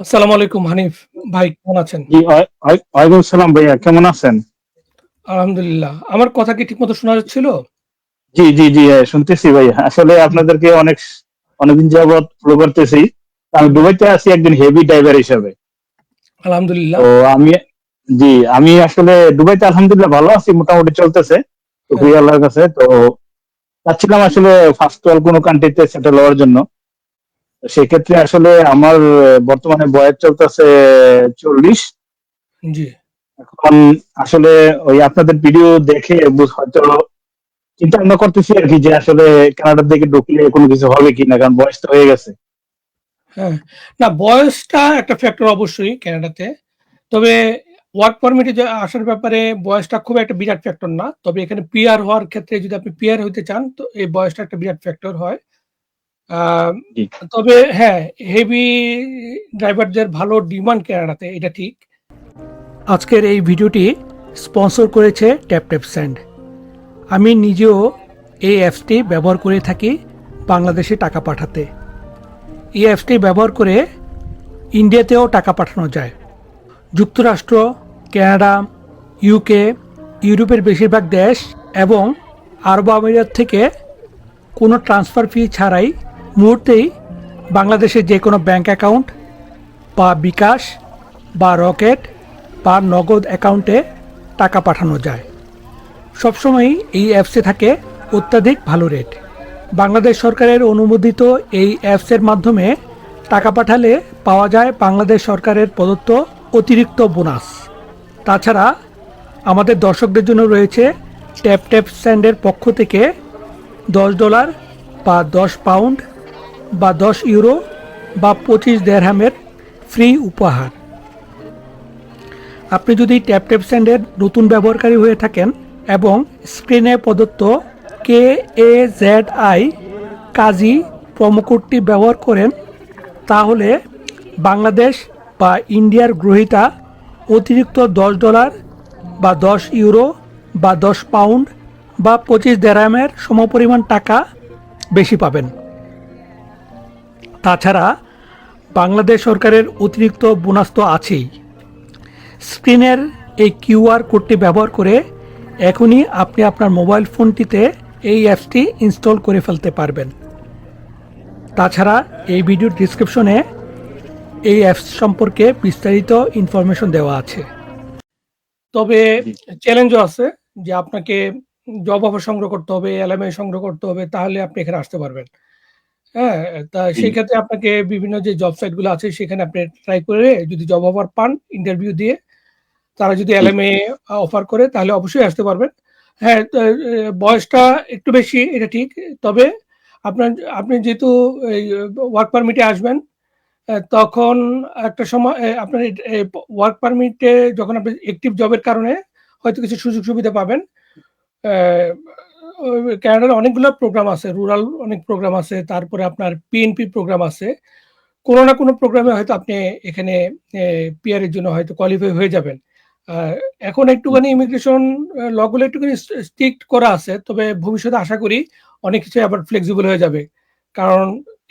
আসসালামু আলাইকুম হানিফ। ভাই কেমন আছেন? জি ওয়ালাইকুম সালাম ভাইয়া কেমন আছেন? আলহামদুলিল্লাহ। আমার কথা কি ঠিকমতো শোনা যাচ্ছিল? জি জি জি শুনতেছি ভাইয়া। আসলে আপনাদেরকে অনেক অনেকদিন যাবত ফলো করতেছি। আমি দুবাইতে আছি একজন হেভি ড্রাইভার হিসাবে। আলহামদুলিল্লাহ। তো আমি জি আমি আসলে দুবাইতে আলহামদুলিল্লাহ ভালো আছি মোটামুটি চলতেছে। তো হ্যাঁ। আল্লাহর কাছে। তো চাচ্ছিলাম আসলে ফার্স্ট অল কোনো কান্ট্রিতে সেটেল হওয়ার জন্য। সেক্ষেত্রে আসলে আমার বর্তমানে বয়স চলতেছে চল্লিশ। জি। এখন আসলে ওই আপনাদের ভিডিও দেখে হয়তো চিন্তা ভাবনা করতেছি আর কি যে আসলে কানাডার দিকে ঢুকলে কোনো কিছু হবে কিনা কারণ বয়স তো হয়ে গেছে। হ্যাঁ। না বয়সটা একটা ফ্যাক্টর অবশ্যই কানাডাতে তবে ওয়ার্ক পারমিটে আসার ব্যাপারে বয়সটা খুব একটা বিরাট ফ্যাক্টর না। তবে এখানে পিআর হওয়ার ক্ষেত্রে যদি আপনি পিআর হইতে চান তো এই বয়সটা একটা বিরাট ফ্যাক্টর হয়। তবে হ্যাঁ হেভি ড্রাইভারদের ভালো ডিমান্ড কানাডাতে এটা ঠিক। আজকের এই ভিডিওটি স্পন্সর করেছে ট্যাপ ট্যাপ স্যান্ড আমি নিজেও এই অ্যাপসটি ব্যবহার করে থাকি বাংলাদেশে টাকা পাঠাতে। এই অ্যাপসটি ব্যবহার করে ইন্ডিয়াতেও টাকা পাঠানো যায়। যুক্তরাষ্ট্র কানাডা ইউকে ইউরোপের বেশিরভাগ দেশ এবং আরব আমিরাত থেকে কোনো ট্রান্সফার ফি ছাড়াই মুহূর্তেই বাংলাদেশের যে কোনো ব্যাংক অ্যাকাউন্ট বা বিকাশ বা রকেট বা নগদ অ্যাকাউন্টে টাকা পাঠানো যায়। সবসময়ই এই অ্যাপসে থাকে অত্যাধিক ভালো রেট। বাংলাদেশ সরকারের অনুমোদিত এই অ্যাপসের মাধ্যমে টাকা পাঠালে পাওয়া যায় বাংলাদেশ সরকারের প্রদত্ত অতিরিক্ত বোনাস। তাছাড়া আমাদের দর্শকদের জন্য রয়েছে ট্যাপ ট্যাপ স্যান্ডের পক্ষ থেকে দশ ডলার বা দশ পাউন্ড বা দশ ইউরো বা পঁচিশ দেড়হামের ফ্রি উপহার। আপনি যদি ট্যাপ ট্যাপ স্যান্ডের নতুন ব্যবহারকারী হয়ে থাকেন এবং স্ক্রিনে প্রদত্ত কে এ জেড আই কাজী প্রোমোকোডটি ব্যবহার করেন, তাহলে বাংলাদেশ বা ইন্ডিয়ার গ্রহীতা অতিরিক্ত দশ ডলার বা দশ ইউরো বা দশ পাউন্ড বা পঁচিশ দেরামের সমপরিমাণ টাকা বেশি পাবেন। তাছাড়া বাংলাদেশ সরকারের অতিরিক্ত বোনাস তো আছেই। স্ক্রিনের এই কিউআর কোডটি ব্যবহার করে এখনই আপনি আপনার মোবাইল ফোনটিতে এই অ্যাপসটি ইনস্টল করে ফেলতে পারবেন। তাছাড়া এই ভিডিওর ডিসক্রিপশনে এই অ্যাপস সম্পর্কে বিস্তারিত ইনফরমেশন দেওয়া আছে। তবে চ্যালেঞ্জও আছে যে আপনাকে জব অফার সংগ্রহ করতে হবে এলএমএ সংগ্রহ করতে হবে তাহলে আপনি এখানে আসতে পারবেন। হ্যাঁ তা। সেই ক্ষেত্রে আপনাকে বিভিন্ন যে জব সাইটগুলো আছে সেখানে আপনি ট্রাই করে যদি জব অফার পান ইন্টারভিউ দিয়ে তারা যদি এলএমএ অফার করে তাহলে অবশ্যই আসতে পারবেন হ্যাঁ বয়সটা একটু বেশি এটা ঠিক তবে আপনার আপনি যেহেতু ওয়ার্ক পারমিটে আসবেন তখন একটা সময় আপনার ওয়ার্ক পারমিটে যখন আপনি অ্যাক্টিভ জবের কারণে হয়তো কিছু সুযোগ সুবিধা পাবেন ক্যানাডার অনেকগুলো প্রোগ্রাম আছে রুরাল অনেক প্রোগ্রাম আছে, তারপরে আপনার পিএনপি প্রোগ্রাম আছে। কোনো না কোনো প্রোগ্রামে হয়তো আপনি এখানে পিআর এর জন্য হয়তো কোয়ালিফাই হয়ে যাবেন। এখন একটুখানি ইমিগ্রেশন লগুলো একটুখানি স্ট্রিক্ট করা আছে, তবে ভবিষ্যতে আশা করি অনেক কিছু আবার ফ্লেক্সিবল হয়ে যাবে। কারণ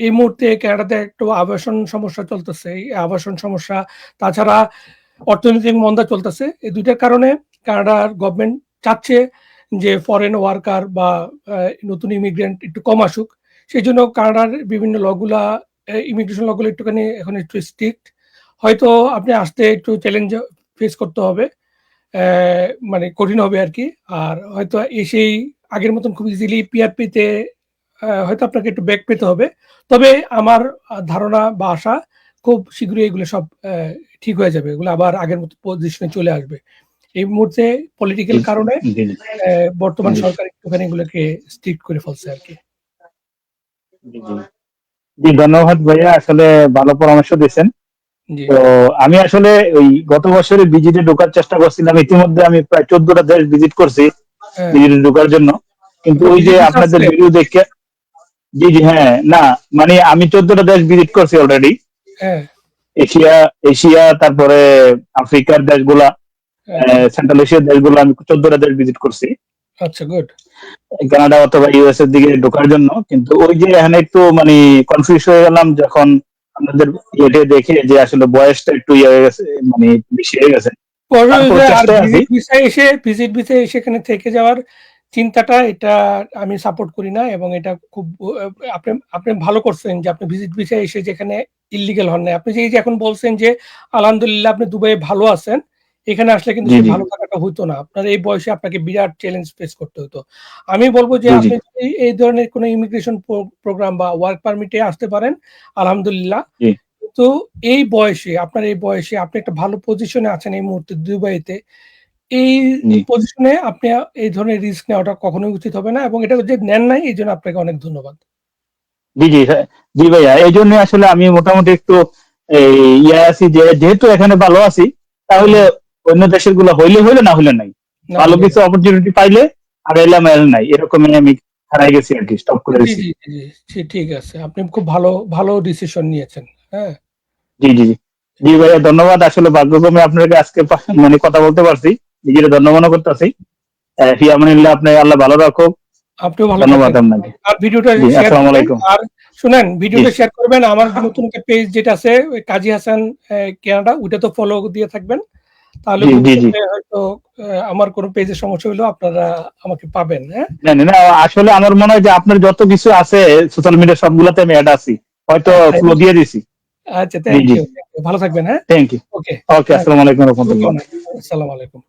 এই মুহূর্তে কানাডাতে একটু আবাসন সমস্যা চলতেছে, এই আবাসন সমস্যা, তাছাড়া অর্থনৈতিক মন্দা চলতেছে। এই দুইটার কারণে কানাডার গভর্নমেন্ট চাচ্ছে যে ফরেন ওয়ার্কার বা নতুন ইমিগ্রেন্ট একটু কম আসুক, সেই জন্য কানাডার বিভিন্ন লগুলা ইমিগ্রেশন লগুলো একটুখানি এখন একটু স্ট্রিক্ট হয়তো আপনি আসতে একটু চ্যালেঞ্জ ফেস করতে হবে মানে কঠিন হবে আর কি আর হয়তো এসেই আগের মতন খুব ইজিলি পিআরপিতে হয়তো আপনাকে একটু ব্যাক পেতে হবে। তবে আমার ধারণা বা আশা, খুব শীঘ্রই এগুলো সব ঠিক হয়ে যাবে। এগুলো আবার আগের মতো পজিশনে চলে আসবে। এই মুহূর্তে পলিটিক্যাল কারণে বর্তমান সরকার একটুখানি এগুলোকে স্ট্রিক্ট করে ফেলছে আর কি। জি, ধন্যবাদ ভাইয়া আসলে ভালো পরামর্শ দিয়েছেন। তো আমি আসলে ওই গত বছরে ভিজিটে ঢোকার চেষ্টা করছিলাম ইতিমধ্যে আমি প্রায় চোদ্দটা দেশ ভিজিট করছি হ্যাঁ, ভিজিটে ঢোকার জন্য। কিন্তু ওই যে আপনাদের ভিডিও দেখে জি জি হ্যাঁ না মানে আমি চোদ্দটা দেশ ভিজিট করছি অলরেডি হ্যাঁ। এশিয়া এশিয়া তারপরে আফ্রিকার দেশগুলা। সেন্ট্রাল এশিয়ার দেশগুলো আমি চোদ্দটা দেশ ভিজিট করছি। আচ্ছা গুড কানাডা অথবা ইউএস এর দিকে ঢোকার জন্য। কিন্তু ওই যে এখানে একটু মানে কনফিউজ হয়ে গেলাম যখন আপনাদের ইয়েতে দেখে যে আসলে বয়সটা একটু ইয়ে হয়ে গেছে মানে বেশি হয়ে গেছে। আছি। ভিজিট ভিসায় এসে সেখানে থেকে যাওয়ার চিন্তাটা এটা আমি সাপোর্ট করি না এবং এটা খুব আপনি আপনি ভালো করছেন যে আপনি ভিজিট ভিসায় এসে যেখানে ইলিগেল হন না আপনি যে যে এখন বলছেন যে আলহামদুলিল্লাহ আপনি দুবাইয়ে ভালো আছেন এখানে আসলে কিন্তু ভালো থাকাটা হতো না। আপনার এই বয়সে আপনাকে বিরাট চ্যালেঞ্জ ফেস করতে হতো। আমি বলব যে। আপনি যদি এই ধরনের কোনো ইমিগ্রেশন প্রোগ্রাম বা ওয়ার্ক পারমিটে আসতে পারেন আলহামদুলিল্লাহ। তো এই বয়সে আপনার এই বয়সে আপনি একটা ভালো পজিশনে আছেন এই মুহূর্তে দুবাইতে এই পজিশনে আপনি এই ধরনের রিস্ক নেওয়াটা কখনোই উচিত হবে না এবং এটা যে নেন নাই এই জন্য আপনাকে অনেক ধন্যবাদ। জি জি হ্যাঁ, জি ভাইয়া এই জন্য আসলে আমি মোটামুটি একটু ইয়ে আছি যে যেহেতু এখানে ভালো আছি তাহলে অন্য দেশেরগুলো হইলে হইলে না হইলে নাই। ভালো কিছু অপরচুনিটি পাইলে আর এলাম এল নাই। এরকমই আমি হারাই গেছি আর কি স্টপ করে জি, ঠিক আছে। আপনি খুব ভালো ভালো ডিসিশন নিয়েছেন হ্যাঁ? জি জি জি। জি ভাইয়া ধন্যবাদ। আসলে ভাগ্যক্রমে আপনাকে আজকে মানে কথা বলতে পারছি। নিজের ধন্যবাদ করতেছি। ফিয়ামানিল্লাহ আপনি আল্লাহ ভালো রাখুক। আপনিও ভালো ধন্যবাদ আপনাকে। আর ভিডিওটা আসসালামু আলাইকুম। আর শুনেন ভিডিওটা শেয়ার করবেন। আমার নতুন একটা পেজ যেটা আছে কাজী হাসান কানাডা ওইটা তো ফলো দিয়ে থাকবেন। তাহলে হয়তো আমার কোনো পেজে সমস্যা হলো আপনারা আমাকে পাবেন হ্যাঁ? না না, আসলে আমার মনে হয় যে আপনার যত কিছু আছে সোশ্যাল মিডিয়া সবগুলোতে আমি অ্যাড আছি। হয়তো ফ্লো দিয়ে দিছি। আচ্ছা থ্যাংক ইউ ভালো থাকবেন হ্যাঁ? থ্যাংক ইউ ওকে ওকে আসসালামু আলাইকুম রাহমাতুল্লাহ। আসসালামু আলাইকুম।